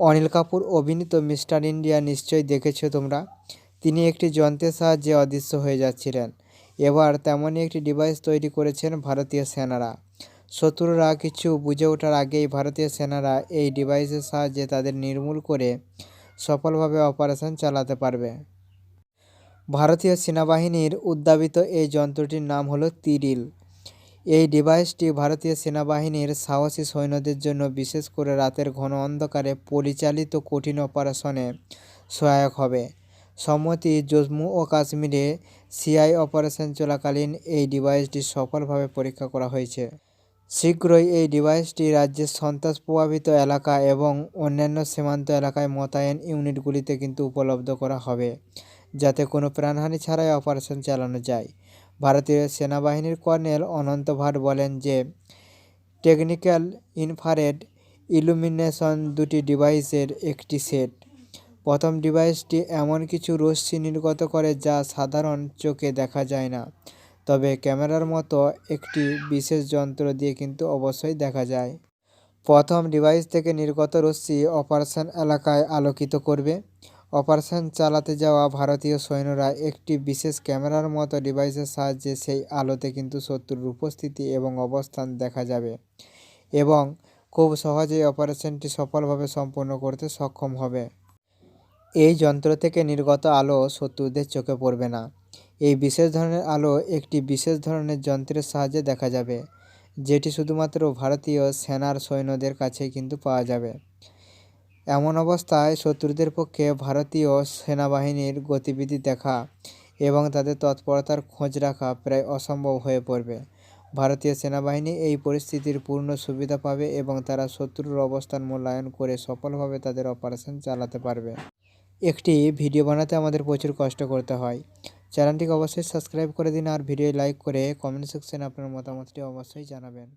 অনিল কাপুর অভিনীত mister India নিশ্চয়ই দেখেছ তোমরা। তিনি একটি যন্ত্রের সাহায্যে অদৃশ্য হয়ে যাচ্ছিলেন। এবার তেমনই একটি ডিভাইস তৈরি করেছেন ভারতীয় সেনারা। শত্রুরা কিছু বুঝে ওঠার আগেই ভারতীয় সেনারা এই ডিভাইসের সাহায্যে তাদের নির্মূল করে সফলভাবে অপারেশন চালাতে পারবে। ভারতীয় সেনাবাহিনীর উদ্ভাবিত এই যন্ত্রটির নাম হলো তিরিল। এই ডিভাইসটি ভারতীয় সেনাবাহিনীর সাহসী সৈন্যদের জন্য বিশেষ করে রাতের ঘন অন্ধকারে পরিচালিত কঠিন অপারেশনে সহায়ক হবে। সম্মতি জম্মু ও কাশ্মীরে সিআই অপারেশন চলাকালীন এই ডিভাইসটি সফলভাবে পরীক্ষা করা হয়েছে। শীঘ্রই এই ডিভাইসটি রাজ্যের সন্ত্রাস প্রভাবিত এলাকা এবং অন্যান্য সীমান্ত এলাকায় মোতায়েন ইউনিটগুলিতে কিন্তু উপলব্ধ করা হবে, যাতে কোনো প্রাণহানি ছাড়াই অপারেশন চালানো যায়। ভারতীয় সেনাবাহিনীর কর্নেল অনন্ত ভাট বলেন যে, টেকনিক্যাল ইনফারেড ইলুমিনেশন দুটি ডিভাইসের একটি সেট। প্রথম ডিভাইসটি এমন কিছু রশ্মি নির্গত করে যা সাধারণ চোখে দেখা যায় না। তবে ক্যামেরার মতো একটি বিশেষ যন্ত্র দিয়ে কিন্তু অবশ্যই দেখা যায়। প্রথম ডিভাইস থেকে নির্গত রশ্মি অপারেশন এলাকায় আলোকিত করবে। অপারেশন চালাতে যাওয়া ভারতীয় সৈন্যরা একটি বিশেষ ক্যামেরার মতো ডিভাইসের সাহায্যে সেই আলোতে কিন্তু শত্রুর উপস্থিতি এবং অবস্থান দেখা যাবে এবং খুব সহজেই অপারেশনটি সফলভাবে সম্পন্ন করতে সক্ষম হবে। এই যন্ত্র থেকে নির্গত আলো শত্রুদের চোখে পড়বে না। এই বিশেষ ধরনের আলো একটি বিশেষ ধরনের যন্ত্রের সাহায্যে দেখা যাবে, যেটি শুধুমাত্র ভারতীয় সেনার সৈন্যদের কাছেই কিন্তু পাওয়া যাবে। এমন অবস্থায় শত্রুদের পক্ষে ভারতীয় সেনাবাহিনীর গতিবিধি দেখা এবং তাদের তৎপরতার খোঁজ রাখা প্রায় অসম্ভব হয়ে পড়বে। ভারতীয় সেনাবাহিনী এই পরিস্থিতির পূর্ণ সুবিধা পাবে এবং তারা শত্রুর অবস্থান মূল্যায়ন করে সফলভাবে তাদের অপারেশন চালাতে পারবে। একটি ভিডিও বানাতে আমাদের প্রচুর কষ্ট করতে হয়। চ্যানেলটিকে অবশ্যই সাবস্ক্রাইব করে দিন আর ভিডিও লাইক করে কমেন্ট সেকশনে আপনার মতামতটি অবশ্যই জানাবেন।